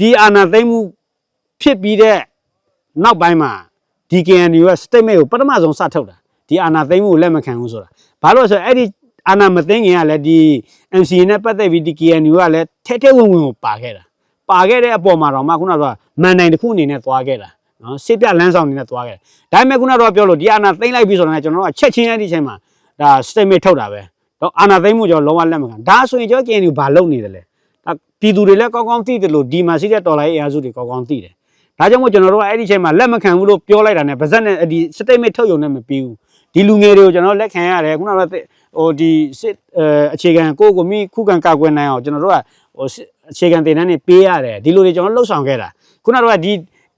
ဒီအာဏာသိမ်းမှုဖြစ်ပြီးတဲ့နောက်ပိုင်းမှာဒီ KNU က statement ကိုပထမဆုံးစထုတ်တာဒီအာဏာသိမ်းမှုကိုလက်မခံဘူးဆိုတာဘာလို့လဲဆိုတော့အဲ့ဒီအာဏာမသိမ်းခင်ကလည်းဒီ MCA နဲ့ပတ်သက်ပြီးဒီ KNU ကလည်းထဲထဲဝင်ဝင်ကိုပါခဲ့တာပါခဲ့တဲ့အပေါ်မှာတော့မှခုနကမန်နိုင်တစ်ခုအနေနဲ့သွားခဲ့တာနော်စစ်ပြလန်းဆောင်အနေနဲ့သွားခဲ့တယ်ဒါပေမဲ့ခုနကတော့ပြောလို့ဒီအာဏာသိမ်းလိုက်ပြီဆိုတော့လည်းကျွန်တော်တို့ကချက်ချင်းအဲ့ဒီအချိန်မှာဒါ statement ထုတ်တာပဲတော့အာဏာသိမ်းမှုကျွန်တော်လုံးဝလက်မခံဒါဆိုရင်ကျွန်တော် KNU ဘာလုပ်နေတယ်လဲဒါ ပြည်သူတွေလည်းကောင်းကောင်းသိတယ်လို့ဒီမှာရှိတဲ့တော်လိုင်းအင်အားစုတွေကောင်းကောင်းသိတယ်ဒါကြောင့်မို့ကျွန်တော်တို့ကအဲ့ဒီအချိန်မှာလက်မခံဘူးလို့ပြောလိုက်တာ ਨੇ ဗဇက်နဲ့ဒီ statement ထုတ်ရုံနဲ့မပြီးဘူးဒီလူငယ်တွေကိုကျွန်တော်လက်ခံရတယ်ခုနကဟိုဒီစစ်အဲအခြေခံကိုယ့်ကိုမိခုခံကာကွယ်နိုင်အောင်ကျွန်တော်တို့ကဟိုအခြေခံတင်တန်းနေပေးရတယ်ဒီလိုတွေကျွန်တော်လှုပ်ဆောင်ခဲ့တာခုနကတော့ဒီ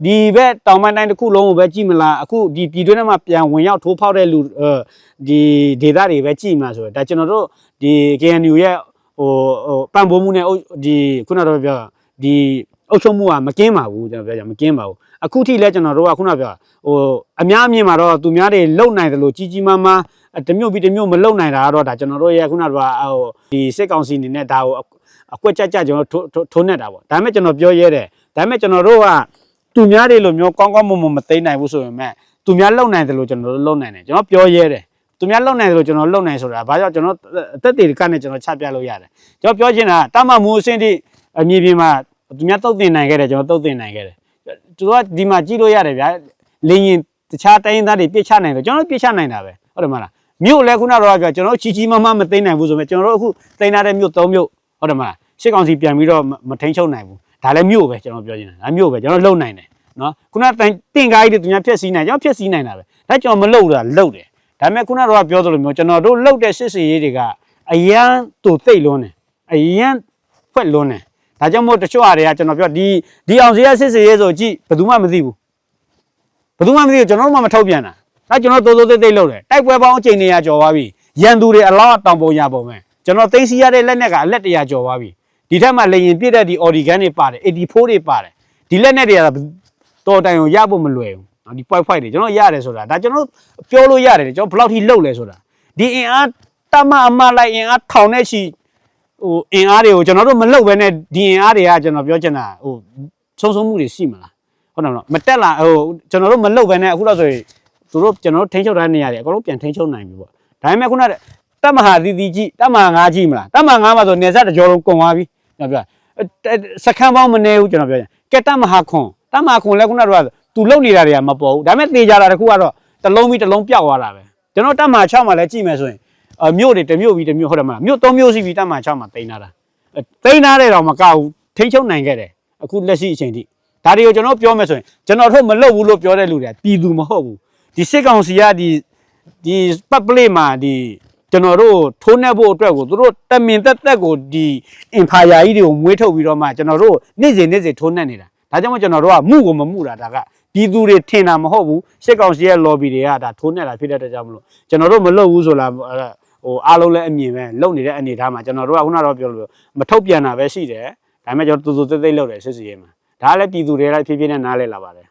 ဒီဘက်တောင်ပိုင်းတိုင်းတစ်ခုလုံးကိုပဲကြည့်မလားအခုဒီပြည်တွင်းထဲမှာပြန်ဝင်ရောက်ထိုးဖောက်တဲ့လူအဲဒီဒေသတွေပဲကြည့်မှာဆိုတော့ဒါကျွန်တော်တို့ဒီ KNU ရဲ့ ဟိုဟိုပံ့ပိုးမှုနဲ့ဒီခုနကတော့ပြောဒီအုပ်ချုပ်မှုကမကင်းပါဘူးကျွန်တော်ပြောကြမကင်းပါဘူးအခုထိလဲကျွန်တော်တို့ကခုနပြောဟိုအများအမြင်မှာတော့သူများတွေလုံနိုင်တယ်လို့ကြီးကြီးမားမားတစ်မျိုးပြီးတစ်မျိုးမလုံနိုင်တာကတော့ဒါကျွန်တော်တို့ရဲ့ခုနကဟိုဒီစစ်ကောင်စီအနေနဲ့ဒါကိုအကွက်ကြက်ကြက်ကျွန်တော်ထိုးနေတာပေါ့ဒါပေမဲ့ကျွန်တော်ပြောရဲတယ်ဒါပေမဲ့ကျွန်တော်တို့ကသူများတွေလိုမျိုးကောင်းကောင်းမွန်မွန်မသိနိုင်ဘူးဆိုရင်မဲ့သူများလုံနိုင်တယ်လို့ကျွန်တော်တို့လုံနိုင်တယ်ကျွန်တော်ပြောရဲတယ် သူများလုံနိုင်တယ်လို့ကျွန်တော်လုံနိုင်ဆိုတာဘာကြောင့်ကျွန်တော်အသက်တွေကနေကျွန်တော်ချပြလို့ရတယ်ကျွန်တော်ပြောချင်တာတမမိုးအစင်းတိအမြေပြင်မှာသူများတုတ်တင်နိုင်ခဲ့တယ်ကျွန်တော်တုတ်တင်နိုင်ခဲ့တယ်သူတို့ကဒီမှာကြည့်လို့ရတယ်ဗျာလင်းရင်တခြားတိုင်းရင်းသားတွေပြစ်ချနိုင်တယ်ကျွန်တော်တို့ပြစ်ချနိုင်တာပဲဟုတ်တယ်မလားမြို့လည်းခုနကတော့ပြောကျွန်တော်တို့ချီချီမမမသိနိုင်ဘူးဆိုပေမဲ့ကျွန်တော်တို့အခုသိနိုင်တဲ့မြို့၃မြို့ဟုတ်တယ်မလားရှစ်ကောင်စီပြန်ပြီးတော့မထိန်ချုပ်နိုင်ဘူးဒါလည်းမြို့ပဲကျွန်တော်ပြောချင်တာဒါမြို့ပဲကျွန်တော်လုံနိုင်တယ်နော်ခုနတင်ကားကြီးတွေသူများဖြက်စီးနိုင်ကျွန်တော်ဖြက်စီးနိုင်တာပဲဒါကျွန်တော်မလုံတာလုံတယ် ဒါပေမဲ့ခုနကတော့ပြောသလိုမျိုးကျွန်တော်တို့လုံတဲ့စစ်စီရေးတွေကအရန်တူသိတ်လွန်းတယ်အရန်ဖွက်လွန်းတယ်ဒါကြောင့်မို့တချို့ဟာတွေကကျွန်တော်ပြောဒီဒီအောင်စီရစစ်စီရေးဆိုကြည့်ဘယ်သူမှမသိဘူးဘယ်သူမှမသိဘူးကျွန်တော်တို့မှမထုတ်ပြန်တာဒါကျွန်တော်တိုးတိုးသိသိလုပ်တယ်တိုက်ပွဲပေါင်းအချိန်နေရကျော်သွားပြီရန်သူတွေအလောင်းတောင်ပုံရပုံပဲကျွန်တော်သိသိရတဲ့လက်နဲ့ကအလက်တရာကျော်သွားပြီဒီထက်မှလေရင်ပြည့်တဲ့ဒီ organ တွေပါတယ်84တွေပါတယ်ဒီလက်နဲ့တွေကတော်တိုင်ကိုရဖို့မလွယ်ဘူးနော် ဒီ point fight တွေကျွန်တော်ရတယ်ဆိုတာဒါကျွန်တော်ပြောလို့ရတယ်ကျွန်တော်ဘယ်လောက်ထိလှုပ်လဲဆိုတာဒီအင်အားတမအမလိုက်အင်အားထောင်နဲ့ချီဟိုအင်အားတွေကိုကျွန်တော်တို့မလှုပ်ဘဲနဲ့ဒီအင်အားတွေကကျွန်တော်ပြောချင်တာဟိုဆုံးဆုံးမှုတွေရှိမလားဟုတ်တယ်မလားမတက်လာဟိုကျွန်တော်တို့မလှုပ်ဘဲနဲ့အခုတော့ဆိုရင်သူတို့ကျွန်တော်တို့ထိန်းချုပ်ထားတဲ့နေရာတွေအကုန်လုံးပြန်ထိန်းချုပ်နိုင်ပြီပေါ့ဒါပေမဲ့ခုနကတက်မဟာသီတီကြီးတက်မဟာငါးကြီးမလားတက်မဟာငါးမှာဆိုနေဆက်တစ်ကြောလုံးကုန်သွားပြီကျွန်တော်ပြောစခန်းပေါင်းမနေဘူးကျွန်တော်ပြောချင်ကဲတက်မဟာခွန်တက်မဟာခွန်လည်းခုနကတော့ သူလုံနေတာတွေကမပေါ်ဘူးဒါပေမဲ့တေချာတာတခုကတော့တလုံးပြီးတလုံးပြောက်သွားတာပဲကျွန်တော်တက်မဟာ6မှာလည်းကြည့်မယ်ဆိုရင်အမြို့တွေတစ်မြို့ပြီးတစ်မြို့ဟုတ်တယ်မလားမြို့၃မြို့စီပြီးတက်မဟာ6မှာတိန်လာတာတိန်လာတဲ့တော့မကဘူးထိန်းချုပ်နိုင်ခဲ့တယ်အခုလက်ရှိအချိန်ထိဒါတွေကိုကျွန်တော်ပြောမယ်ဆိုရင်ကျွန်တော်တို့မလုပ်ဘူးလို့ပြောတဲ့လူတွေကပြည်သူမဟုတ်ဘူးဒီစစ်ကောင်စီကဒီဒီပတ်ပလေးမှာဒီကျွန်တော်တို့ထိုးနှက်ဖို့အတွက်ကိုသူတို့တမင်သက်သက်ကိုဒီအင်ဖာယာကြီးတွေကိုမွေးထုတ်ပြီးတော့မှကျွန်တော်တို့နေ့စဉ်နေ့စဉ်ထိုးနှက်နေတာဒါကြောင့်မို့ကျွန်တော်တို့ကမှုကိုမမှုတာဒါက ပြည်သူတွေထင်တာမဟုတ်ဘူးစစ်ကောင်စီရဲ့ lobby တွေကဒါထိုးနှက်တာဖြစ်တဲ့အတွက်ကြောင့်မလို့ကျွန်တော်တို့မလုပ်ဘူးဆိုလားဟိုအားလုံးလည်းအမြင်ပဲလုပ်နေတဲ့အနေအထားမှာကျွန်တော်တို့ကခုနကတော့ပြောလို့မထုတ်ပြန်တာပဲရှိတယ်ဒါပေမဲ့ကျွန်တော်တူတူသိသိလုပ်တယ်စစ်စီရဲမှာဒါလည်းပြည်သူတွေလည်းဖြည်းဖြည်းနဲ့နားလဲလာပါတယ်